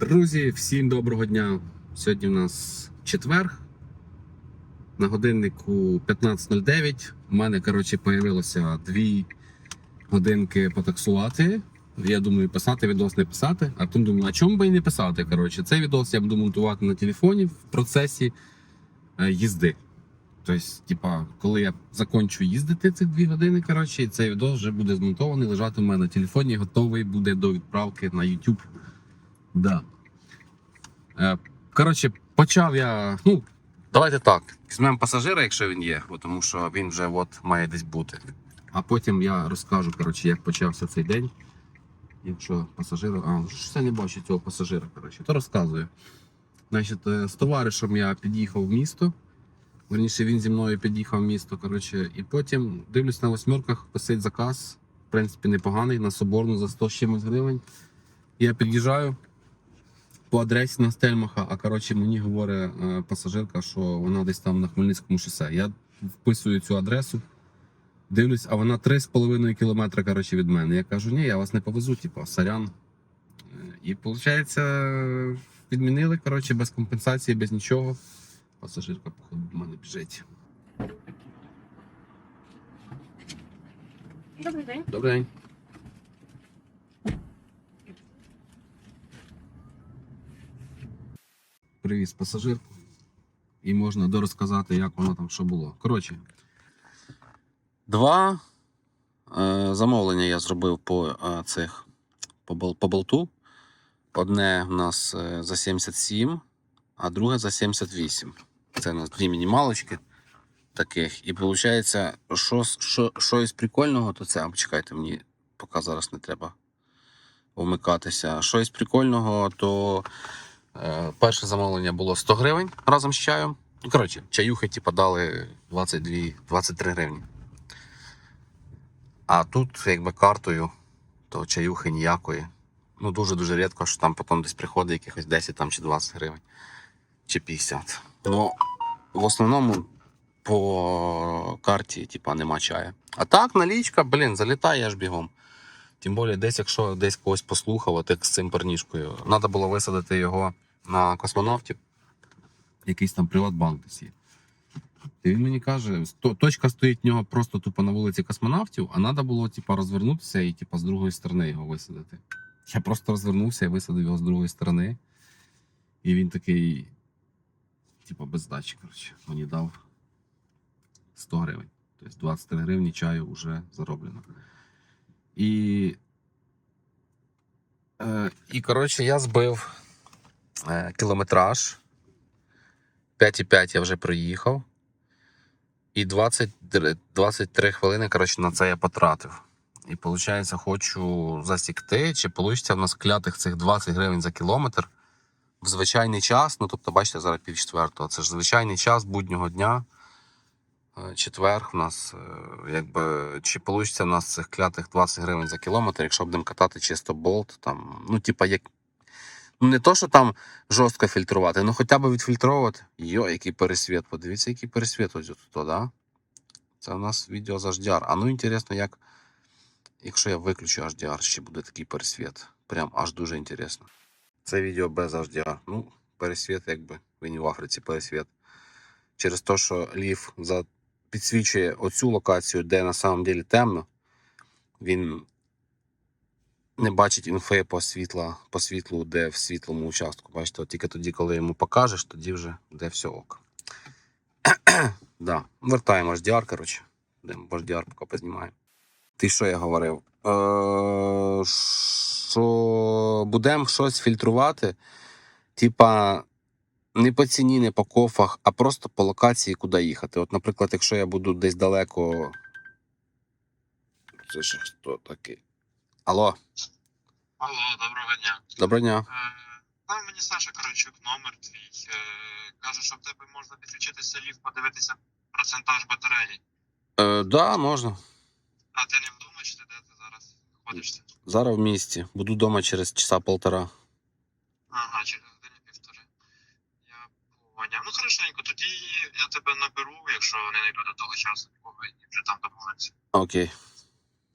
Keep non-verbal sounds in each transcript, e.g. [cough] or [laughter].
Друзі, всім доброго дня. Сьогодні у нас четвер. На годиннику 15.09. У мене, коротше, появилося дві годинки потаксувати. Я думаю, писати відос не писати. А потім думаю, а чому би і не писати? Коротше, цей відос я буду монтувати на телефоні в процесі е, їзди. Тобто, типа, коли я закончу їздити ці дві години, коротше, цей відос вже буде змонтований, лежати у мене на телефоні, готовий буде до відправки на YouTube. Да. Е, Коротше, почав я. Ну, давайте так. Візьмемо пасажира, якщо він є, бо тому що він вже от має десь бути. А потім я розкажу, коротше, як почався цей день. Якщо пасажира. А, щось я не бачу цього пасажира, коротше, то розказую. Значить, е, з товаришем я під'їхав в місто. Верніше, він зі мною під'їхав в місто. Коротше, і потім дивлюсь на восьмерках, висить заказ. В принципі, непоганий, на соборну за 100 з чимось гривень. Я під'їжджаю по адресі на Стельмаха, а коротше мені говорить е, пасажирка, що вона десь там на Хмельницькому шосе. Я вписую цю адресу, дивлюсь, а вона 3,5 кілометри коротше, від мене. Я кажу, ні, я вас не повезу, типу, сорян. Е, І виходить, відмінили коротше, без компенсації, без нічого. Пасажирка, походу, до мене біжить. Добрий день. Добрий день. Привіз пасажирку. І можна дорозказати, як воно там що було. Коротше. Два е, замовлення я зробив по е, цих по, по болту. Одне в нас е, за 77, а друге за 78. Це у нас дві мінімалочки таких. І виходить, що, що, що із прикольного, то це. А, Почекайте, мені поки зараз не треба вмикатися. Що із прикольного, то перше замовлення було 100 гривень разом з чаєм. Ну, коротше, чаюхи типу, дали 22, 23 гривні. А тут, якби картою, то чаюхи ніякої. Ну, дуже-дуже рідко, що там потім десь приходить якихось 10 там, чи 20 гривень, чи 50. Ну, в основному по карті, типа, нема чаю. А так, налічка, блін, залітає аж бігом. Тим більше, десь, якщо десь когось послухав, от з цим парнішкою, треба було висадити його на космонавтів. Якийсь там приватбанк десь є. І він мені каже, точка стоїть в нього просто тупо на вулиці космонавтів, а треба було типа, розвернутися і типа, з другої сторони його висадити. Я просто розвернувся і висадив його з другої сторони. І він такий, типа, без здачі, коротше, мені дав 100 гривень. Тобто 23 гривні чаю вже зароблено. І, е, і коротше, я збив е, кілометраж. 5,5 я вже проїхав. І 20, 23 хвилини, коротше, на це я потратив. І виходить, хочу засікти, чи вийде в нас клятих цих 20 гривень за кілометр в звичайний час. Ну, тобто, бачите, зараз пів четвертого. Це ж звичайний час буднього дня. Е, Четвер у нас, е, якби, чи вийде в нас цих клятих 20 гривень за кілометр, якщо будемо катати чисто болт, там, ну, типа, як. Ну, не то, що там жорстко фільтрувати, ну хоча б відфільтровувати. Йо, який пересвіт. Подивіться, який пересвіт ось тут, да? Це у нас відео з HDR. А ну інтересно, як. Якщо я виключу HDR, ще буде такий пересвіт. Прям аж дуже інтересно. Це відео без HDR. Ну, пересвіт, якби він в Африці пересвіт. Через те, що лів за... підсвічує оцю локацію, де на самом деле темно, він не бачить інфи по, світла, по світлу, де в світлому участку. Бачите, тільки тоді, коли йому покажеш, тоді вже де все ок. [clears throat] да. Вертаємо HDR, коротше. HDR, поки познімаємо. Ти що я говорив? Е, що будемо щось фільтрувати, типа. Не по ціні, не по кофах, а просто по локації, куди їхати. От, наприклад, якщо я буду десь далеко. Це ж хто такий? Алло, Алло, доброго дня. доброго дня. Е, Там мені Саша Карачук, номер твій. Е, каже, що в тебе можна підключитися ліфт, подивитися процентаж батареї. Е, да, можна. А ти не вдома, чи ти де ти зараз знаходишся? Зараз в місті. Буду вдома через часа полтора. Ага, через поняв. Ну хорошенько, тоді я тебе наберу, якщо не знайду до того часу нікого, і вже там домовимося. Окей.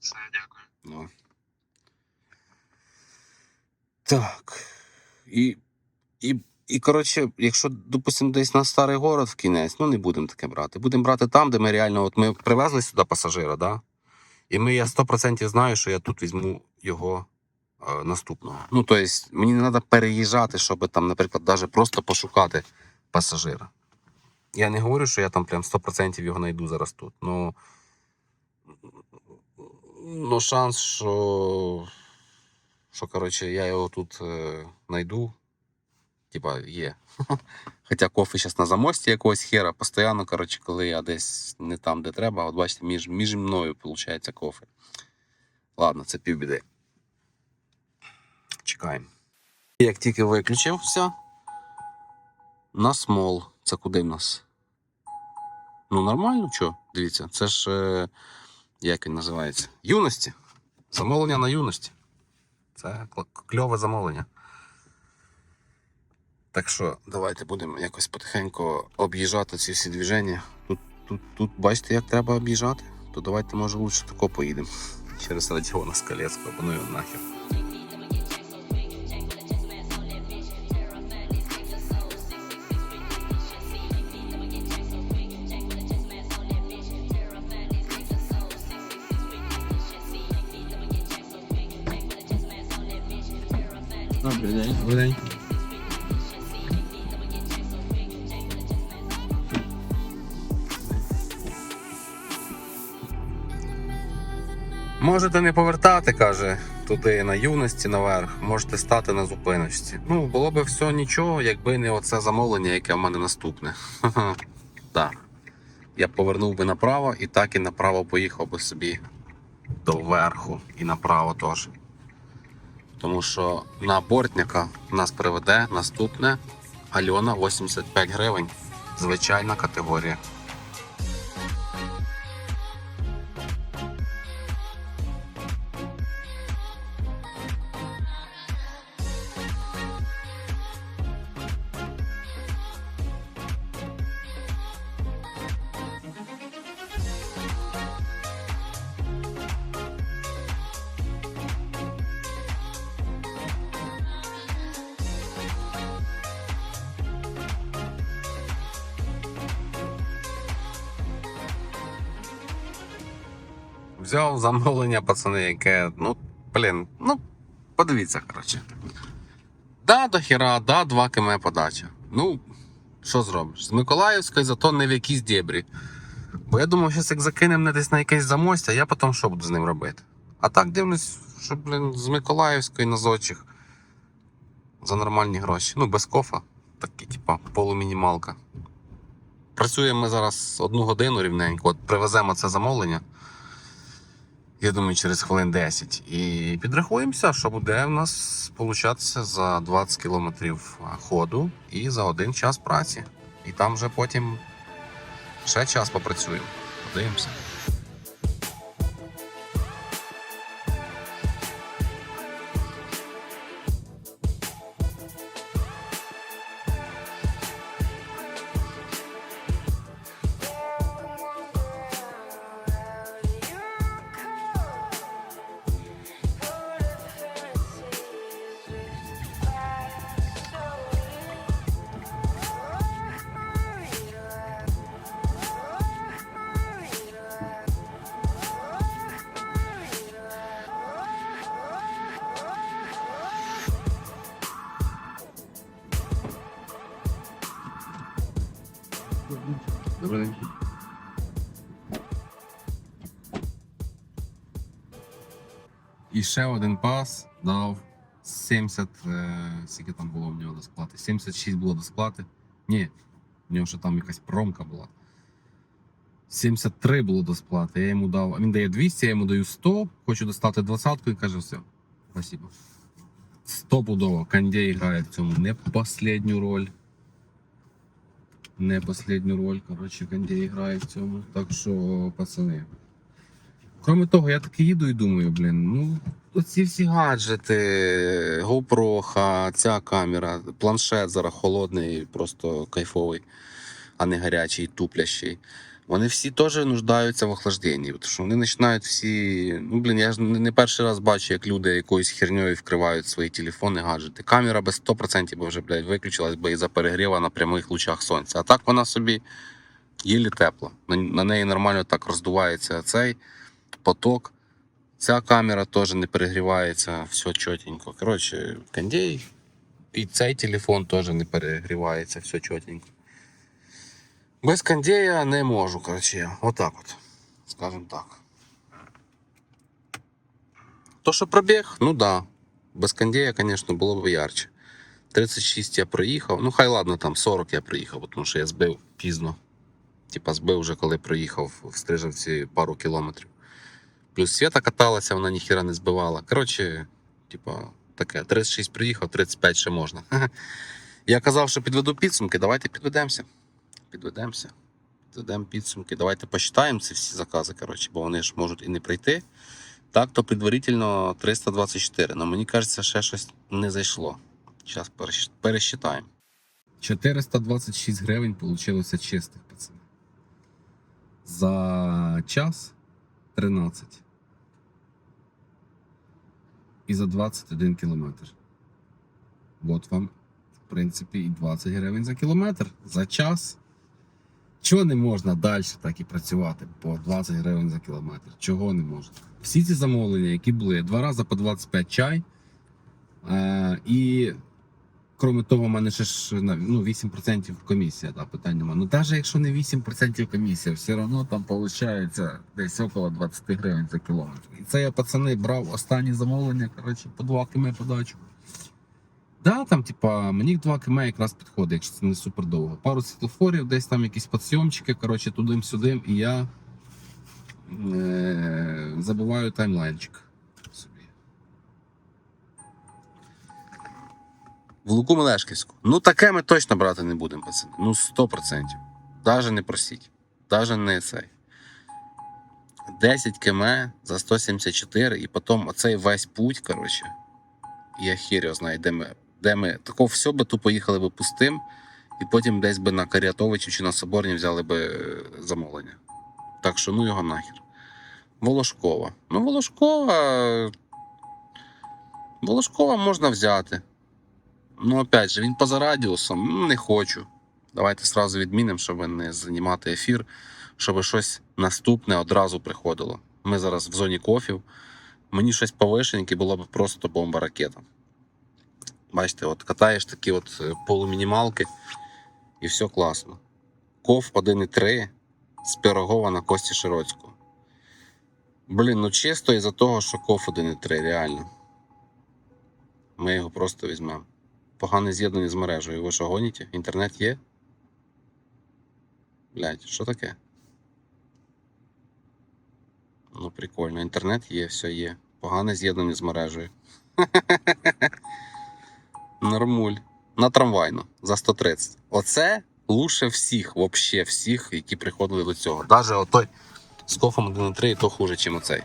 Все, дякую. Ну. Так. І, і, і коротше, якщо, допустимо, десь на старий город в кінець, ну не будемо таке брати. Будемо брати там, де ми реально, от ми привезли сюди пасажира, да? і ми, я 100% знаю, що я тут візьму його е, наступного. Ну, тобто, мені не треба переїжджати, щоб там, наприклад, навіть просто пошукати пасажира. Я не говорю, що я там прям 100% його знайду зараз тут. Ну, ну шанс, що, що коротше, я його тут е, знайду, типа, є. [laughs] Хоча кофе зараз на замості якогось хера, постійно, коротше, коли я десь не там, де треба, от бачите, між, між мною виходить кофе. Ладно, це півбіди. Чекаємо. Як тільки виключив все, на смол. Це куди в нас? Ну, нормально, що? Дивіться, це ж е, як він називається? Юності. Замовлення на юності. Це кльове замовлення. Так що давайте будемо якось потихеньку об'їжджати ці всі движення. Тут, тут, тут бачите, як треба об'їжджати? То давайте, може, лучше тако поїдемо. Через Радіона бо ну його нахер. Добрий день. Можете не повертати, каже, туди на юності наверх, можете стати на зупиночці. Ну, було б все нічого, якби не оце замовлення, яке в мене наступне. [laughs] Так. Я повернув би направо і так і направо поїхав би собі до верху і направо теж. Тому що на бортника нас приведе наступне Альона 85 гривень. Звичайна категорія. Взяв замовлення, пацани, яке, ну, блін, ну, подивіться, коротше. Да, до хіра, да, 2 км подача. Ну, що зробиш? З Миколаївської зато не в якісь дєбрі. Бо я думав, що як закинемо десь на якесь замостя, я потім що буду з ним робити. А так дивлюсь, що, блін, з Миколаївської на зочих за нормальні гроші. Ну, без кофа. Такі, типа, полумінімалка. Працюємо ми зараз одну годину рівненько. От привеземо це замовлення. Я думаю, через хвилин 10. І підрахуємося, що буде в нас получатися за 20 кілометрів ходу і за один час праці. І там вже потім ще час попрацюємо. Подивимося. Ще один пас дав 70. Е, скільки там було в нього до сплати? 76 було до сплати. Ні, в нього ще там якась промка була. 73 було до сплати. Я йому дав. Він дає 200, я йому даю 100, хочу достати 20 і каже, все. Спасибо. Стопудово. Кандей грає в цьому не последню роль. Не последню роль. Коротше, Кандей грає в цьому. Так що, пацани. Кроме того, я таки їду і думаю, блін, ну, оці всі гаджети, GoPro, ця камера, планшет зараз холодний, просто кайфовий, а не гарячий, туплящий. вони всі теж нуждаються в охлажденні. Тому що вони починають всі. Ну, блін, я ж не перший раз бачу, як люди якоюсь херньою вкривають свої телефони, гаджети. Камера без 100% би вже, блядь, виключилась би із-за перегріва на прямих лучах сонця. А так вона собі єлі тепла. На, на неї нормально так роздувається цей поток. Ця камера теж не перегрівається, все чотенько. Коротше, кондей. І цей телефон теж не перегрівається, все чотенько. Без кондея не можу, коротше. Отак от. Скажем так. То, що пробіг, ну да. Без кондея, звісно, було б ярче. 36 я проїхав. Ну, хай ладно, там 40 я проїхав, тому що я збив пізно. Типа збив вже коли проїхав в Стрижавці пару кілометрів. Плюс Свята каталася, вона ніхіра не збивала. Коротше, типа, таке, 36 приїхав, 35 ще можна. [laughs] Я казав, що підведу підсумки. Давайте підведемося. Підведемося. Підведемо підсумки. Давайте посчитаємо ці всі закази, коротше, бо вони ж можуть і не прийти. Так, то предварительно 324. Но мені кажеться, ще щось не зайшло. Зараз пересчитаємо. 426 гривень вийшло чистих, пацани. За час 13. І за 21 кілометр. От вам, в принципі, і 20 гривень за кілометр за час. Чого не можна далі так і працювати по 20 гривень за кілометр? Чого не можна? Всі ці замовлення, які були два рази по 25 чай. Е, і крім того, у мене ще ж ну, 8% комісія, да, питань немає. Ну навіть якщо не 8% комісія, все одно там виходить десь около 20 гривень за кілометр. І це я пацани брав останні замовлення, коротше, по 2 км подачу. Да, там, типа, мені 2 км якраз підходить, якщо це не супер довго. Пару світлофорів, десь там якісь підсйомчики, коротше, туди-сюди, і я е- забиваю таймлайнчик В Луку Мелешківську. Ну, таке ми точно брати не будемо, пацани. Ну, 100%. Даже не просіть. Даже не цей. 10 км за 174, і потім оцей весь путь, коротше. Я хір його знаю, де ми. Де ми тако все би тупо їхали би пустим, і потім десь би на Каріатовичі чи на Соборні взяли би е, замовлення. Так що ну його нахер. Волошкова. Ну, Волошкова. Волошкова можна взяти. Ну, опять же, він поза радіусом. Ну, не хочу. Давайте сразу відмінимо, щоб не знімати ефір, щоб щось наступне одразу приходило. Ми зараз в зоні кофів. Мені щось повишеньке було б просто бомба ракета. Бачите, от катаєш такі от е, полумінімалки, і все класно. Ков 1,3 з пирогова на Кості Широцького. Блін, ну чисто із-за того, що ков 1,3, реально. Ми його просто візьмемо. Погане з'єднання з мережею. Ви що гоніте? Інтернет є? Блять, що таке? Ну, прикольно. Інтернет є, все є. Погане з'єднання з мережею. [laughs] Нормуль. На трамвайну за 130. Оце лучше всіх, вообще всіх, які приходили до цього. Даже отой з кофом 1.3 то хуже, ніж оцей.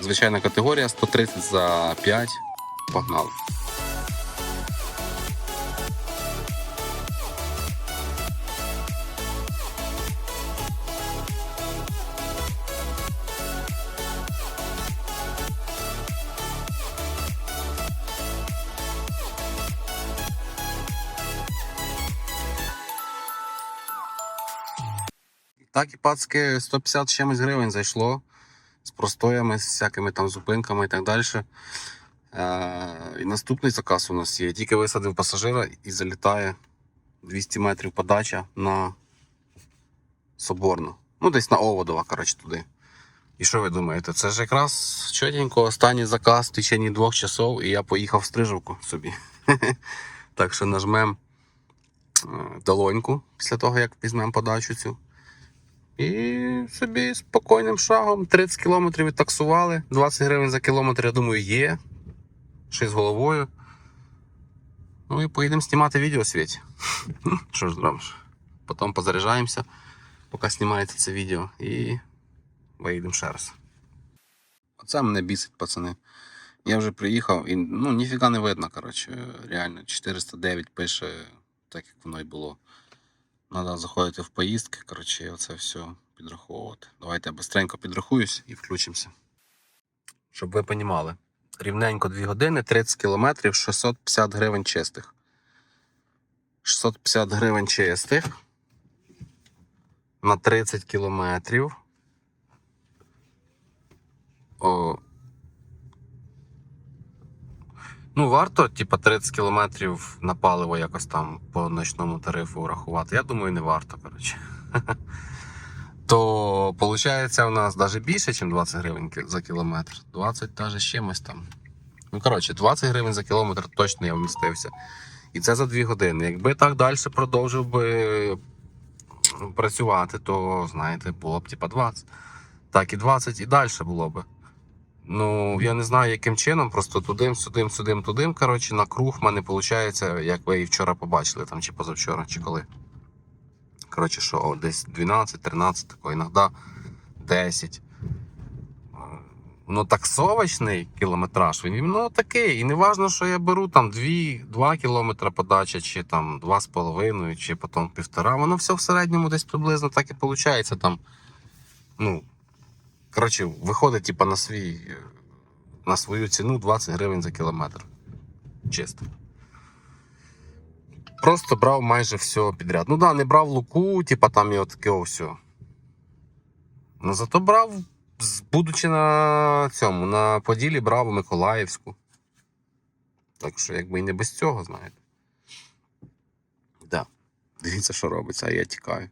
Звичайна категорія 130 за 5. Погнали. Так і пацки 150 чимось гривень зайшло з простоями, з всякими там зупинками і так далі. Е, і наступний заказ у нас є. Тільки висадив пасажира і залітає 200 метрів подача на Соборну. Ну, десь на Оводова, коротше, туди. І що ви думаєте? Це ж якраз чотенько останній заказ в течение двох часов, і я поїхав в Стрижівку собі. [laughs] Так що нажмемо е, долоньку після того, як візьмемо подачу цю. І собі спокійним шагом 30 кілометрів відтаксували. 20 гривень за кілометр, я думаю, є. Ще з головою. Ну і поїдемо знімати відео світі. [laughs] Що ж зробиш? Потім позаряджаємося, поки знімається це відео, і виїдемо ще раз. Оце мене бісить, пацани. Я вже приїхав і ну, ніфіга не видно, коротше. Реально, 409 пише, так як воно і було Треба заходити в поїздки, коротше, оце все підраховувати. Давайте я бистренько підрахуюсь і включимося. Щоб ви понімали. Рівненько 2 години, 30 кілометрів, 650 гривень чистих. 650 гривень чистих. На 30 кілометрів. О. Ну, варто, типа, 30 кілометрів на паливо якось там по ночному тарифу рахувати. Я думаю, не варто, коротше. [laughs] То виходить, у нас навіть більше, ніж 20 гривень за кілометр. 20 навіть з чимось там. Ну, коротше, 20 гривень за кілометр точно я вмістився. І це за 2 години. Якби так далі продовжив би працювати, то, знаєте, було б типа 20. Так і 20 і далі було би. Ну, я не знаю, яким чином, просто тудим, сюдим, сюдим, тудим. Коротше, на круг в мене виходить, як ви і вчора побачили, там, чи позавчора, чи коли. Коротше, що о, десь 12, 13, тако, іноді 10. Е, Ну, таксовочний кілометраж, він ну, такий. І не важно, що я беру там 2, 2 кілометри подача, чи там 2,5, чи потім півтора. Воно все в середньому десь приблизно так і виходить. Там, ну, коротше, виходить типа, на, свій, на свою ціну 20 гривень за кілометр. Чисто. Просто брав майже все підряд. Ну да, не брав луку, типа там і отаке все. Ну зато брав, будучи на цьому, на Поділі, брав Миколаївську. Так що, якби і не без цього, знаєте. Да. Дивіться, що робиться, а я тікаю.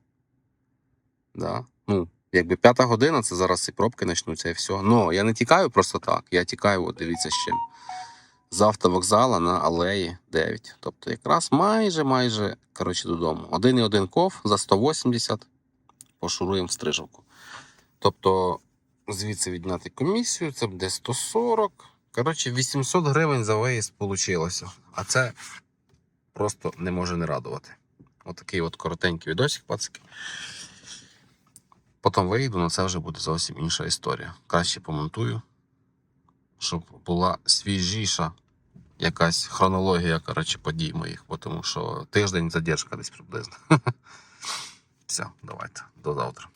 Да. Ну, якби п'ята година, це зараз і пробки почнуться, і все. Ну, я не тікаю просто так. Я тікаю, от дивіться з чим. З автовокзала на алеї 9. Тобто якраз майже майже коротше, додому. Один і один ков за 180 пошуруємо в стрижавку. Тобто, звідси відняти комісію, це буде 140. Коротше, 800 гривень за виїзд вийшло. А це просто не може не радувати. Отакий от коротенький відосик, пацики. Потім вийду, але це вже буде зовсім інша історія. Краще помонтую, щоб була свіжіша якась хронологія коротше, подій моїх, тому що тиждень задержка десь приблизно. [laughs] Все, давайте, до завтра.